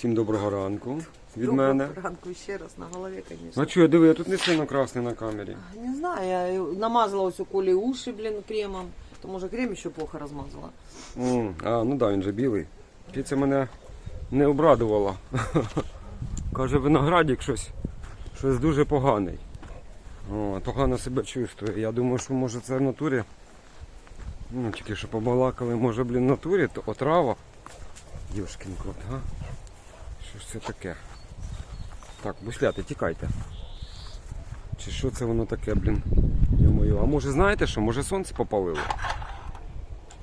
Всім доброго ранку від Доброго мене. ранку ще раз на голові, звісно. А що, диви, я тут не сильно красний на камері. Не знаю, я намазала ось у Колі уші, блін, кремом. То може крем ще плохо розмазала. М, А, ну да, він же білий. Киця мене не обрадувала. Каже, виноградик щось, щось дуже поганий. О, погано себе чувствує. Я думаю, що може це в натурі. Ну, тільки що побалакали, може, блін, в натурі, то отрава. Йошкін кот, га? Що ж це таке? Так, бусляти, тікайте. Чи що це воно таке, блін? Йо-моє. А може знаєте що? Може сонце попалило?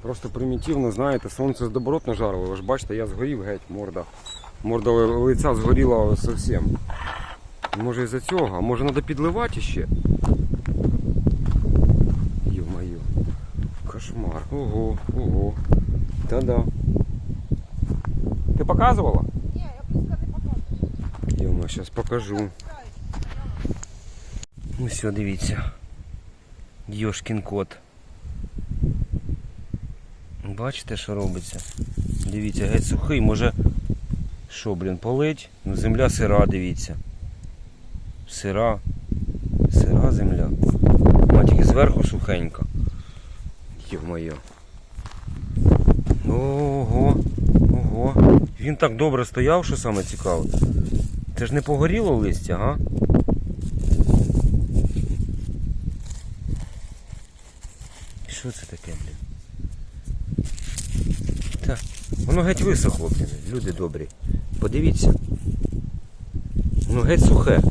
Просто примітивно, знаєте, сонце з добротно жарило. Ви ж бачите, я згорів геть, морда. Морда лиця згоріла зовсім. Може із-за цього, а може треба підливати ще? Йо-моє. Кошмар. Ого, ого. Та-да. Ти показувала? Ні, я близько не показую. Йома, зараз покажу. Ну все, дивіться. Йошкін кот. Бачите, що робиться? Дивіться, геть сухий, може. Що, блін, полить? Ну земля сира, дивіться. Сира. Сира земля. А тільки зверху сухенька. Йо-моє. Ого. Ого. Він так добре стояв, що саме цікаве. Це ж не погоріло листя, га? Що це таке, блін? Та, воно геть висохло, блін, люди добрі. Подивіться. Воно геть сухе. У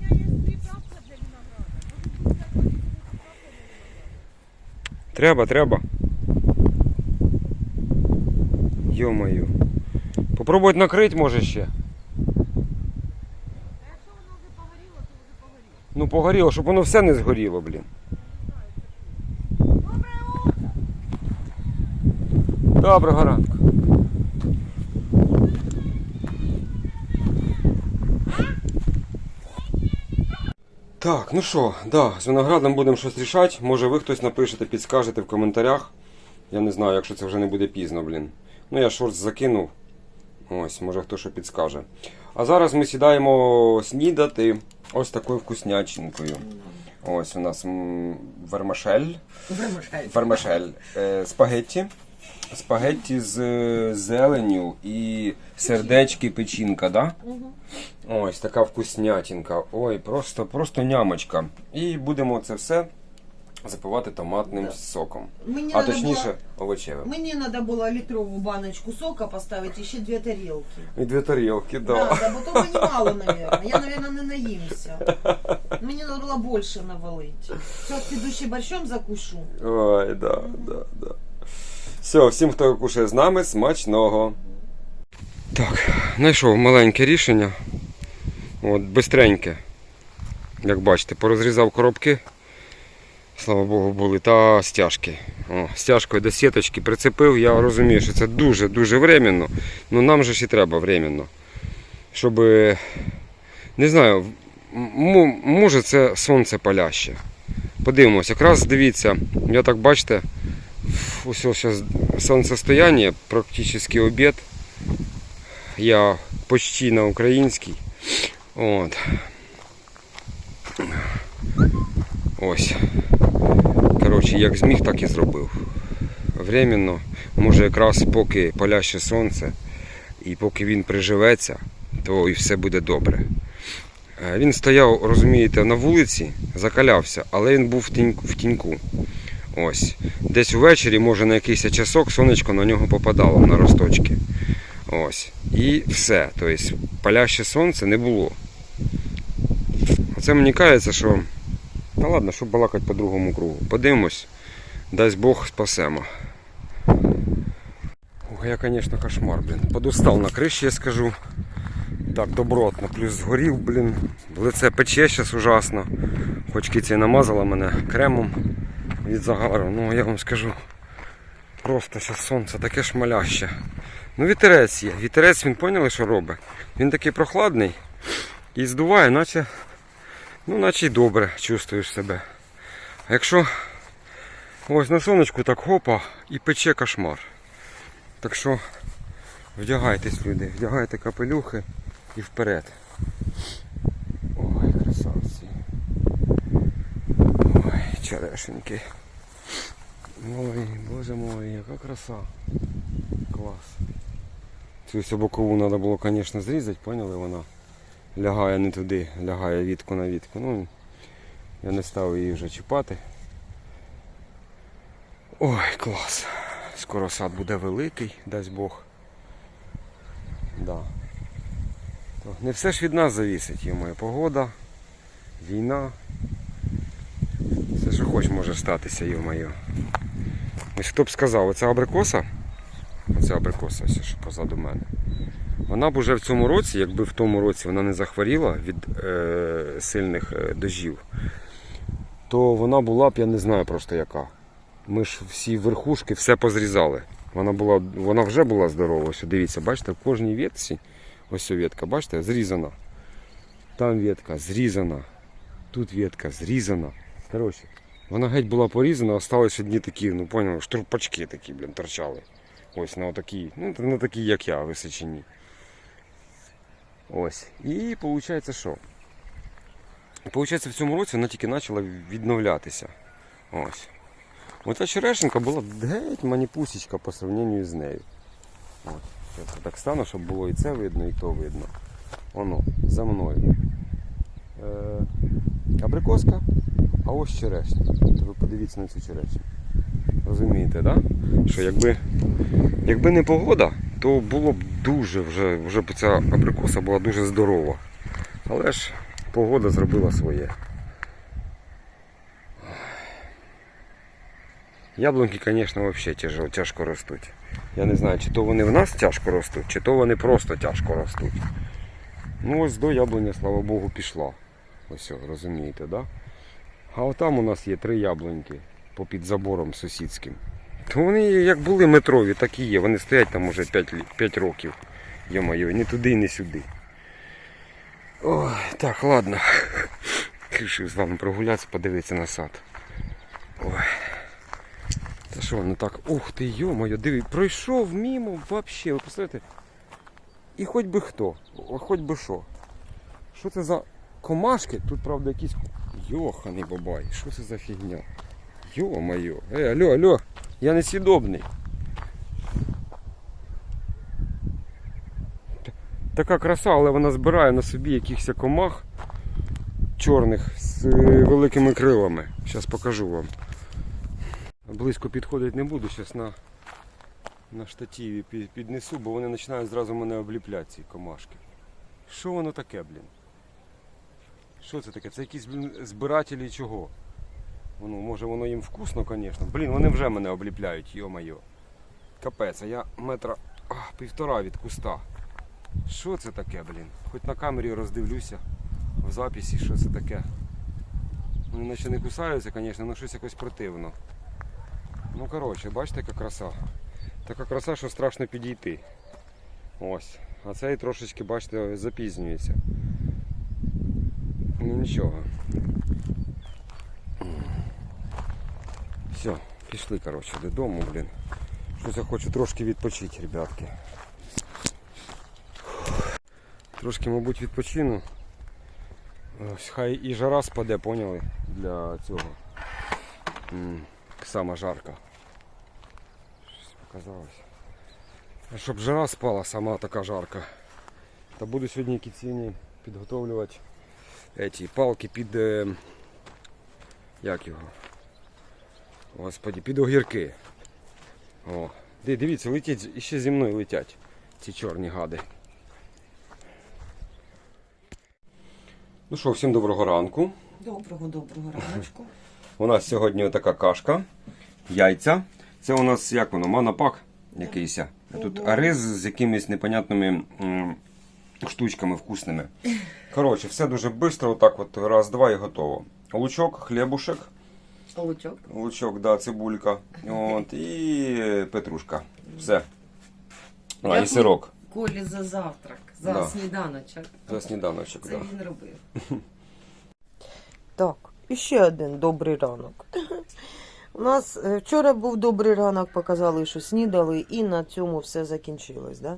мене є приправка для винограда. Може, ти взяти приправку для винограда? Треба, треба. Йо-моє. Попробують накрити може ще. Ну погоріло, щоб воно все не згоріло, блін. Доброго ранку. Так, ну що, да, з виноградом будемо щось рішати. Може ви хтось напишете, підскажете в коментарях. Я не знаю, якщо це вже не буде пізно, блін. Ну я шорт закинув. Ось, може хто що підскаже. А зараз ми сідаємо снідати ось такою вкуснячинкою. Ось у нас м, вермишель. Вермишель. Е, спагетті. Спагетті з е, зеленю і сердечки печінка, да? Ось така вкуснятінка. Ой, просто, просто нямочка. І будемо це все запивати томатним соком. Мені А надо точніше, було, овочевим. мені треба було літрову баночку сока поставити і ще дві тарілки. І дві тарілки, да. Надо, бо то мені мало, наверное. Я, наверное, не наїмся. Мені треба було більше навалити. Зараз піду ще борщом закушу. Ой, да, да, да. Все, всім, хто кушає з нами, смачного. Так, знайшов маленьке рішення. От, бистреньке. Як бачите, порозрізав коробки. Слава Богу, були, та стяжки. О, стяжкою до сіточки прицепив. Я розумію, що це дуже-дуже временно. Ну нам же ж і треба временно. Щоб, не знаю, може це сонце паляще. Подивимось, якраз дивіться, я так бачите, ось зараз сонцестояння, практично обід. Я почти на українській. От. Ось. Коротше, як зміг, так і зробив. Временно, може якраз поки паляще сонце і поки він приживеться, то і все буде добре. Е, Він стояв, розумієте, на вулиці, закалявся, але він був в тіньку. Ось. Десь ввечері, може на якийсь часок, сонечко на нього попадало на росточки. Ось. І все. Тобто паляще сонце не було. Оце мені кажеться, що. Та ладно, щоб балакати по другому кругу. Подивимось. Дасть Бог спасемо. Ох, я, звісно, кошмар, блін. Подустав на криші, я скажу. Так, добротно, плюс згорів, блін. Лице пече зараз ужасно. Хоч киця намазала мене кремом від загару. Ну я вам скажу. Просто зараз сонце таке шмаляще. Ну вітерець є. Вітерець він поняли, що робить? Він такий прохладний і здуває, наче, ну, наче й добре чувствуєш себе. А якщо ось на сонечку так хопа і пече кошмар. Так що вдягайтесь, люди, вдягайте капелюхи і вперед. Ой, красавці. Ой, черешеньки. Ой, боже мой, яка краса. Клас. Цю бокову треба було, звісно, зрізати, поняли? Вона лягає не туди, лягає вітку на вітку. Ну, я не став її вже чіпати. Ой, клас. Скоро сад буде великий, дасть Бог. Да. То не все ж від нас завісить, моя погода, війна. Все, що хоч може статися, йо-моє. Ось хто б сказав, оця абрикоса, оця абрикоса, що позаду мене. Вона б уже в цьому році, якби в тому році вона не захворіла від е, сильних е, дождів, то вона була б, я не знаю просто яка. Ми ж всі верхушки все позрізали. Вона була, вона вже була здорова. Ось дивіться, бачите, в кожній ветці, ось ветка, бачите, зрізана. Там ветка зрізана. Тут ветка зрізана. Коротше, вона геть була порізана, осталось одні такі, ну поняли, штурпачки такі, блін, торчали. Ось на отакі, ну на такі, як я, височині. Ось. І виходить, що? Получається, в цьому році вона тільки почала відновлятися. Ось. Оця черешенка була геть маніпусічка по сравненню з нею. Ось. Я так стану, щоб було і це видно, і то видно. Воно, за мною. Е, абрикоска, а ось черешня. Ви подивіться на цю черешню. Розумієте? Да? Що якби, якби не погода, то було б дуже вже, вже б ця абрикоса була дуже здорова. Але ж погода зробила своє. Яблунки, звісно, взагалі тяжко, ростуть. Я не знаю, чи то вони в нас тяжко ростуть, чи то вони просто тяжко ростуть. Ну ось до яблуня, слава Богу, пішла. Ось, розумієте? Да? А отам у нас є три яблуньки попід забором сусідським. То вони як були метрові, так і є. Вони стоять там уже 5, 5 років. Йо-моє, ні туди, ні сюди. Ой, так, ладно. Рішив з вами прогулятися, подивитися на сад. Ой. Та що, ну так, ух ти, йо-моє, диви, пройшов мимо вообще, ви представляєте? І хоч би хто, хоч би що. Що це за комашки? Тут, правда, якісь. Йоханий бабай, що це за фігня? Йо-моє. Е, алло, алло, я не. Така краса, але вона збирає на собі якихось комах чорних з е, великими крилами. Зараз покажу вам. Близько підходити не буду, зараз на, на штативі піднесу, бо вони починають зразу мене обліпляти, ці комашки. Що воно таке, блін? Що це таке? Це якісь блін, збирателі чого? Воно, може воно їм вкусно, звісно. Блін, вони вже мене обліпляють, йо-моє. Капець, а я метра а, півтора від куста. Що це таке, блін? Хоч на камері роздивлюся в записі, що це таке. Вони наче не кусаються, звісно, але щось якось противно. Ну коротше, бачите, яка краса. Така краса, що страшно підійти. Ось. А цей трошечки, бачите, запізнюється. Ну нічого. Все, пішли, коротше, додому, блін. Щось я хочу трошки відпочити, ребятки. Трошки, мабуть, відпочину. Ось, хай і жара спаде, поняли? Для цього. Сама жарка. Щось показалось. А щоб жара спала, сама така жарка. Та буду сьогодні кіціні підготовлювати эти палки під. е, Як його? Господі, під огірки. О, ди- дивіться, летять, іще зі мною летять ці чорні гади. Ну що, всім доброго ранку. Доброго, доброго раночку. У нас сьогодні така кашка, яйця. Це у нас як воно, манапак якийсь. А Тут рис з якимись непонятними м, штучками вкусними. Коротше, все дуже швидко, отак от раз-два і готово. Лучок, хлібушек, Лучок. лучок, да, цибулька. От, і петрушка. Все. А, і Дякую. сирок Колі за завтрак, за Да. сніданочок. за сніданочок. Це Да. він робив. Так, і ще один добрий ранок. У нас е, вчора був добрий ранок, показали, що снідали, і на цьому все закінчилось. Да?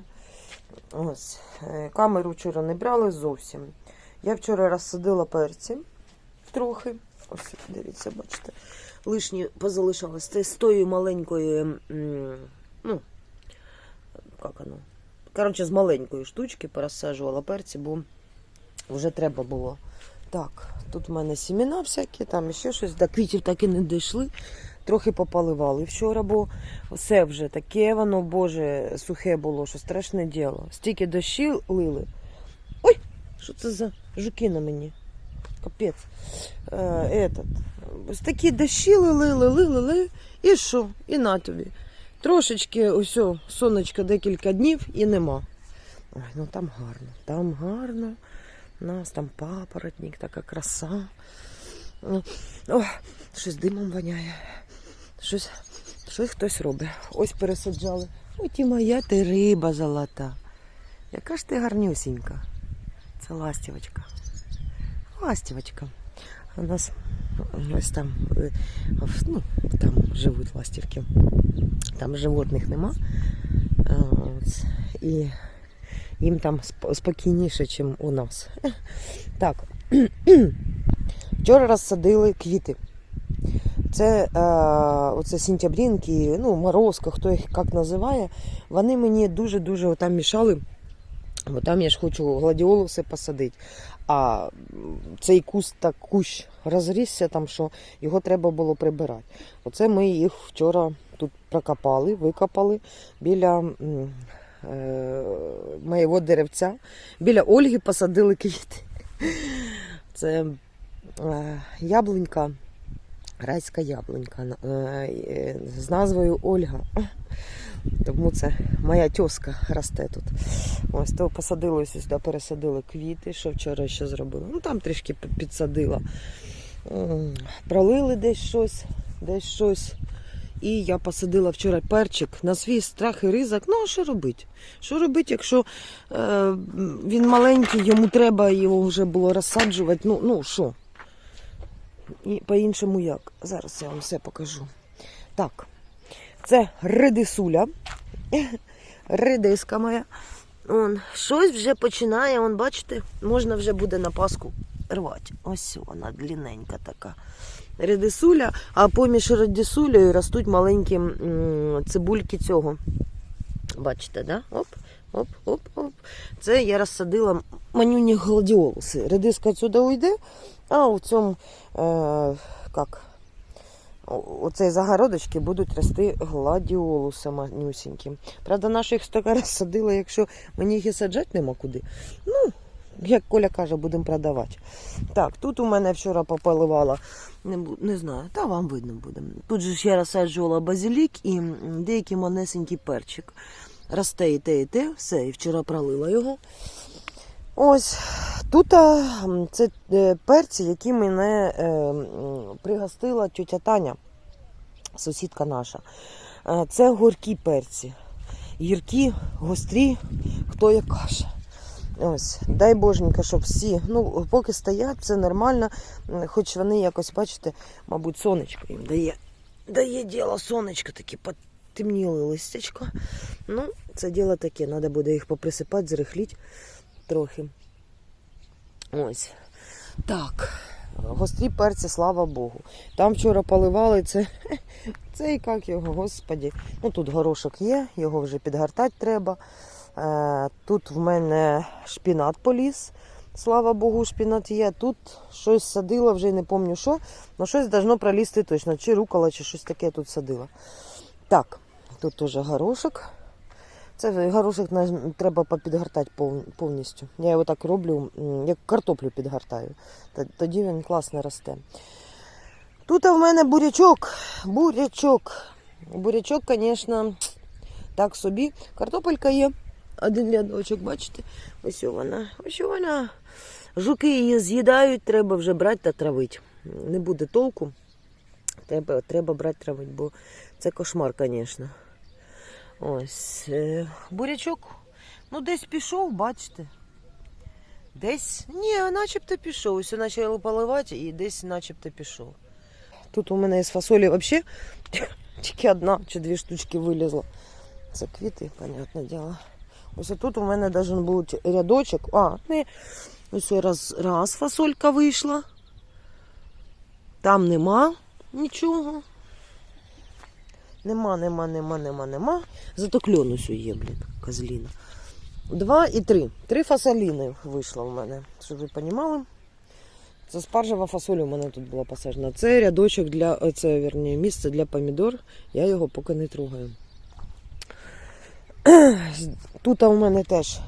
Ось. е, Камеру вчора не брали зовсім. Я вчора розсадила перці трохи. Ось, дивіться, бачите. Лишні позалишалось. Це з тої маленької, м, ну, як воно? Коротше, з маленької штучки порозсаджувала перці, бо вже треба було. Так, тут в мене сімена всякі, там ще щось. До квітів так і не дійшли. Трохи попаливали вчора, бо все вже таке воно, боже, сухе було, що страшне діло. Стільки дощі лили. Ой, що це за жуки на мені? Капець. Е, этот. Ось такі дощі лили, лили, лили. І що? І на тобі. Трошечки ось сонечко декілька днів і нема. Ой, ну там гарно, там гарно. У нас там папоротник, така краса. О, щось димом воняє. Щось, щось хтось робить. Ось пересаджали. Ой, ті моя ти риба золота. Яка ж ти гарнюсінька. Це ластівочка. Ластівочка. У нас ось там, е, ну, там живуть ластівки. Там животних нема. І їм там спокійніше, ніж у нас. Так. Вчора розсадили квіти. Це е, оце сентябрінки, ну, морозка, хто їх як називає. Вони мені дуже-дуже там мішали. Бо там я ж хочу гладіолуси посадити. А цей куст так кущ розрісся, там, що його треба було прибирати. Оце ми їх вчора тут прокопали, викопали біля е, моєго деревця. Біля Ольги посадили квіти. Це е, яблунька, райська яблунька е, з назвою Ольга. Тому це моя тьоска росте тут. Ось то посадили сюди, пересадили квіти, що вчора ще зробили. Ну там трішки підсадила. Пролили десь щось, десь щось. І я посадила вчора перчик на свій страх і ризик. Ну, а що робити? Що робити, якщо е, він маленький, йому треба його вже було розсаджувати. Ну, ну що? І по-іншому як? Зараз я вам все покажу. Так, це редисуля. Редиска моя. Он, щось вже починає, он, бачите, можна вже буде на паску рвати. Ось вона длинненька така. Редисуля, а поміж редисулею ростуть маленькі м, цибульки цього. Бачите, да? Оп, оп, оп, оп. Це я розсадила манюні гладіолуси. Редиска сюди уйде, а у цьому, е, як, оцей загородочки будуть рости гладіолуси манюсінькі. Правда, нашу їх стільки розсадила, якщо мені їх і саджати нема куди. Ну, як Коля каже, будемо продавати. Так, тут у мене вчора попаливала, не, не знаю, та вам видно буде. Тут же я розсаджувала базилік і деякий манесенький перчик. Росте і те, і те, все, і вчора пролила його. Ось тут це е, перці, які мене е, пригостила тетя Таня, сусідка наша. Е, Це горкі перці. Гіркі, гострі, хто як каже. Ось, дай боженька, щоб всі, ну, поки стоять, це нормально, хоч вони якось, бачите, мабуть, сонечко їм дає. Дає діло сонечко, такі потемніли листячко. Ну, це діло таке, треба буде їх поприсипати, зрихліть трохи. Ось. Так. Гострі перці, слава Богу. Там вчора поливали це. Це як його, господі. Ну тут горошок є, його вже підгортати треба. Е, Тут в мене шпінат поліз. Слава Богу, шпінат є. Тут щось садила, вже не пам'ятаю що. але щось должно пролізти точно. Чи рукола, чи щось таке тут садила. Так, тут теж горошок. Це горошок треба попідгортати повністю. Я його так роблю, як картоплю підгортаю. Тоді він класно росте. Тут в мене бурячок. Бурячок. Бурячок, звісно, так собі. Картопелька є. Один рядочок, бачите? Ось вона. Ось вона. Жуки її з'їдають, треба вже брати та травити. Не буде толку. Треба, треба брати травити, бо це кошмар, звісно. Ось. е, Бурячок. Ну, десь пішов, бачите. Десь. Ні, начебто пішов. Ось почали поливати і десь начебто пішов. Тут у мене із фасолі взагалі тільки одна чи дві штучки вилізло. Це квіти, понятне діло. Ось тут у мене должен бути рядочок. А, не. Ось раз, раз фасолька вийшла. Там нема нічого. Нема, нема, нема, нема, нема. Зато є, блін, козліна. Два і три. Три фасоліни вийшло в мене. Щоб ви розуміли. Це спаржева фасоль у мене тут була посаджена. Це рядочок для це вірні, місце для помідор. Я його поки не трогаю. Тут у мене теж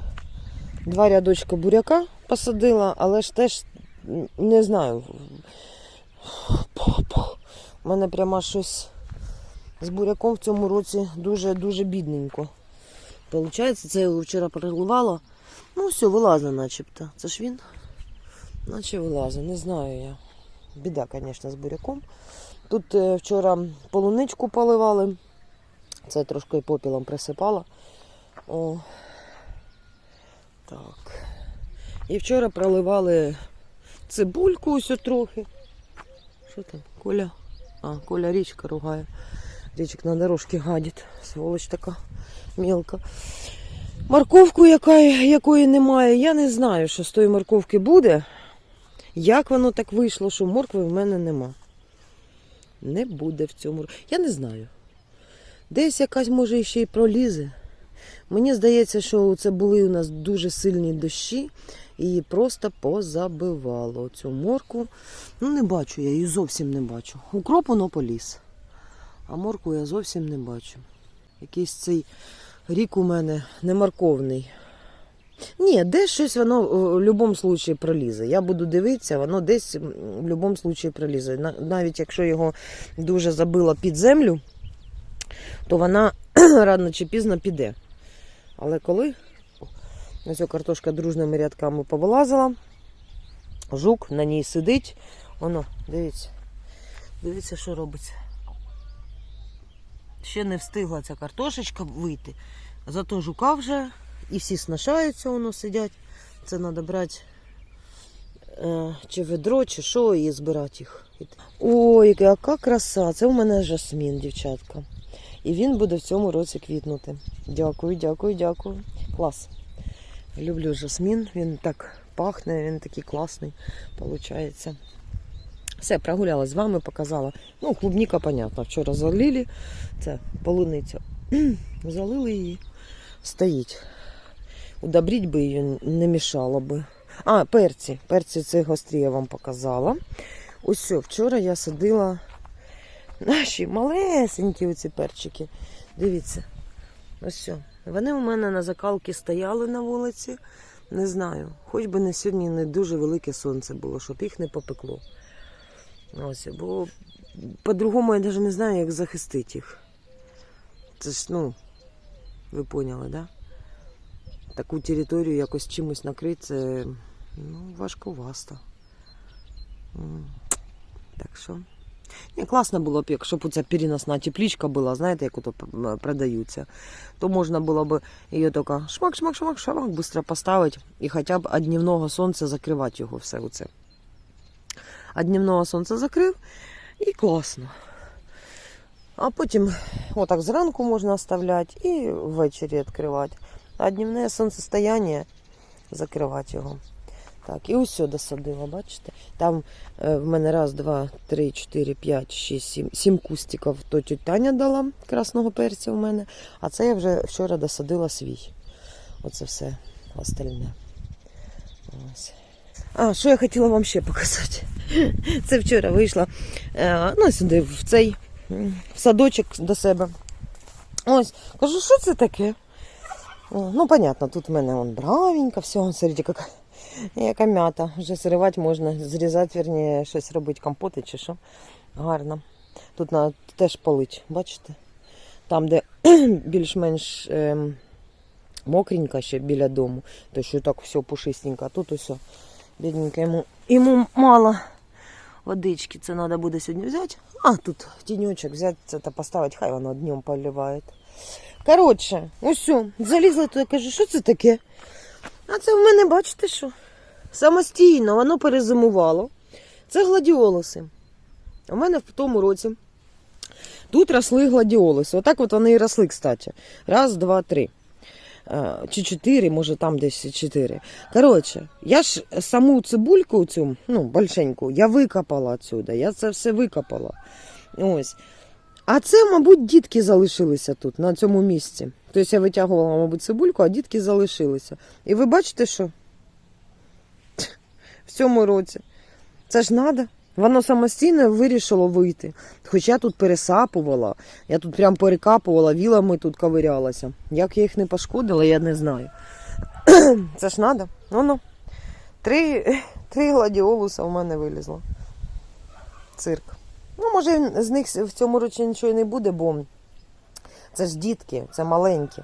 два рядочка буряка посадила, але ж теж не знаю. У мене прямо щось з буряком в цьому році дуже-дуже бідненько. Получається, це я його вчора переливала. Ну, все, вилазить начебто. Це ж він. Наче вилазить, не знаю я. Біда, звісно, з буряком. Тут е, вчора полуничку поливали. Це трошки попілом присипала. О. Так. І вчора проливали цибульку ось трохи. Що там? Коля? А, Коля річка ругає. Річик на дорожці гадить. Сволоч така мілка. Морковку, яка, якої немає, я не знаю, що з тої морковки буде. Як воно так вийшло, що моркви в мене нема. Не буде в цьому. Я не знаю. Десь якась може ще й пролізе. Мені здається, що це були у нас дуже сильні дощі, і просто позабивало цю морку. Ну, не бачу, я її зовсім не бачу. Укроп воно поліз. А морку я зовсім не бачу. Якийсь цей рік у мене не морковний. Ні, десь щось воно в будь-якому випадку пролізе. Я буду дивитися, воно десь в будь-якому випадку пролізе. Навіть якщо його дуже забило під землю, то вона рано чи пізно піде. Але коли ось картошка дружними рядками повилазила, жук на ній сидить, воно, дивіться, дивіться, що робиться. Ще не встигла ця картошечка вийти. Зато жука вже і всі снашаються, воно сидять. Це треба брати е, чи ведро, чи що, і збирати їх. Ой, яка краса! Це у мене жасмін, дівчатка. І він буде в цьому році квітнути. Дякую, дякую, дякую. Клас. Люблю жасмін, він так пахне, він такий класний, виходить. Все, прогулялась з вами, показала. Ну, клубніка, понятно, вчора залили. Це полуниця. Залили її. Стоїть. Удобріть би її не мішало би. А, перці. Перці це гострі я вам показала. Ось вчора я садила наші малесенькі оці перчики. Дивіться. Ось. Вони у мене на закалки стояли на вулиці. Не знаю. Хоч би на сьогодні не дуже велике сонце було, щоб їх не попекло. Ось, бо по-другому я навіть не знаю, як захистити їх. Це ж, ну, ви поняли, да? Таку територію якось чимось накрити, це ну, важковасто. Так що. Ні, класно було б, якщо б ця переносна теплічка була, знаєте, як ото продаються, то можна було б її тільки шмак, шмак, шмак, шмак, швидко поставити і хоча б від днівного сонця закривати його все оце. А днівного сонця закрив і класно. А потім отак зранку можна оставляти і ввечері відкривати. А днівне сонцестояння закривати його. Так, і сюди досадила, бачите? Там е, в мене раз, два, три, чотири, п'ять, шість, сім, сім кустиків то Таня дала красного перця в мене. А це я вже вчора досадила свій. Оце все остальне. Ось. А, що я хотіла вам ще показати? Це вчора вийшла е, ну, сюди, в цей в садочок до себе. Ось, кажу, що це таке? Ну, понятно, тут в мене вон бравенько, все, смотрите, яка, яка м'ята. Вже зривати можна, зрізати, вірні, щось робити, компоти чи що. Гарно. Тут треба теж полить, бачите? Там, де більш-менш ем, мокренько ще біля дому, то що так все пушистенько, а тут усе. Бідненько йому, йому мало водички. Це треба буде сьогодні взяти. А, тут тіньочок взяти та поставити, хай воно днем поливає. Коротше, ось залізла туди, кажу, що це таке? А це в мене, бачите що? Самостійно, воно перезимувало. Це гладіолуси. У мене в тому році тут росли гладіолуси. Отак от вони і росли, кстати. Раз, два, три. Е, Чи чотири, може там десь чотири. Коротше, я ж саму цибульку цю, ну, большеньку, я викопала отсюда. Я це все викопала. Ось. А це, мабуть, дітки залишилися тут, на цьому місці. Тобто я витягувала, мабуть, цибульку, а дітки залишилися. І ви бачите, що в цьому році. Це ж треба. Воно самостійно вирішило вийти. Хоч я тут пересапувала, я тут прям перекапувала, вілами тут ковирялася. Як я їх не пошкодила, я не знаю. Це ж треба. Воно. Три, три гладіолуса в мене вилізло. Цирк. Ну, може, з них в цьому році нічого не буде, бо це ж дітки, це маленькі.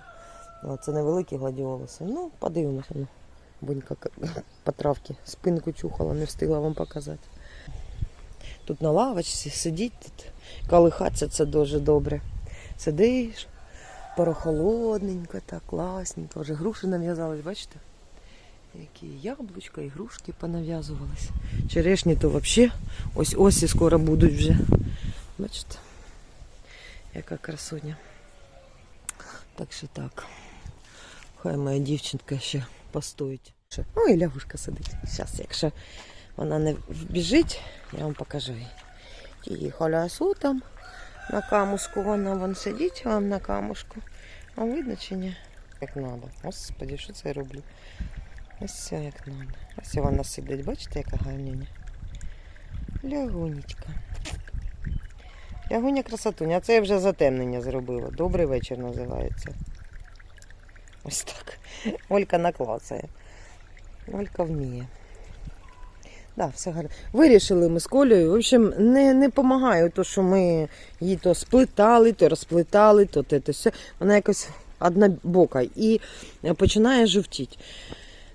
Це невеликі гладіолуси. Ну, подивимося. Ну. Бонька по травці спинку чухала, не встигла вам показати. Тут на лавочці сидіть, тут колихатися це дуже добре. Сидиш, порохолодненько, так класненько. Вже груші нав'язались, бачите? Які яблучка, ігрушки понав'язувались. Черешні то взагалі ось ось і скоро будуть вже. Бачите? Яка красуня. Так що так. Хай моя дівчинка ще постоїть. Ой, лягушка сидить. Зараз, якщо вона не вбіжить, я вам покажу її. Тихо лясу там на камушку. Вона вон сидить вам на камушку. А видно чи ні? Як треба. Господи, що це я роблю? Ось все як треба. Ось вона сидить, бачите, яка гарніня? Лягунечка. Лягуня красотуня. А це я вже затемнення зробила. Добрий вечір називається. Ось так. Олька наклацає. Олька вміє. Да, все гарно. Вирішили ми з Колею. В общем, не, не допомагає то, що ми її то сплетали, то розплетали, то те, то все. Вона якось однобока і починає жовтіти.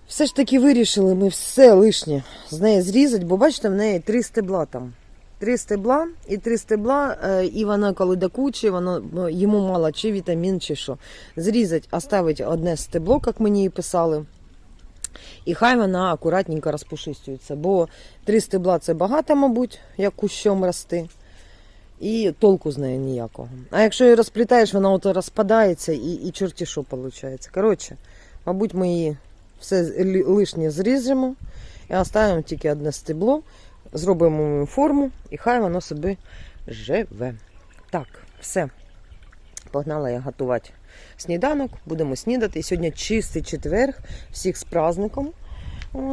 Все ж таки вирішили ми все лишнє з неї зрізати, бо бачите, в неї три стебла там. Три стебла і три стебла, е, і вона коли докуче, воно ну, йому мало чи вітамін, чи що. Зрізати, оставити одне стебло, як мені і писали. І хай вона акуратненько розпушистюється, бо три стебла це багато, мабуть, як кущом рости. І толку з неї ніякого. А якщо її розплітаєш, вона ото розпадається і, і чорті що виходить. Коротше, мабуть, ми її все лишнє зріжемо і оставимо тільки одне стебло, зробимо форму, і хай воно собі живе. Так, все. Погнала я готувати сніданок, будемо снідати. І сьогодні чистий четверг, всіх з праздником,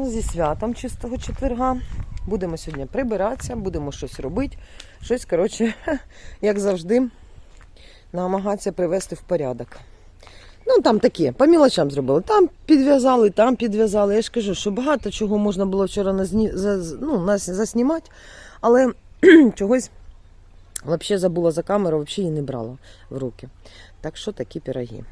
зі святом чистого четверга. Будемо сьогодні прибиратися, будемо щось робити. Щось, коротше, як завжди, намагатися привести в порядок. Ну, там такі, по мілочам зробили. Там підв'язали, там підв'язали. Я ж кажу, що багато чого можна було вчора назні... ну, заснімати, але чогось взагалі забула за камеру, взагалі її не брала в руки. Так що такі пироги.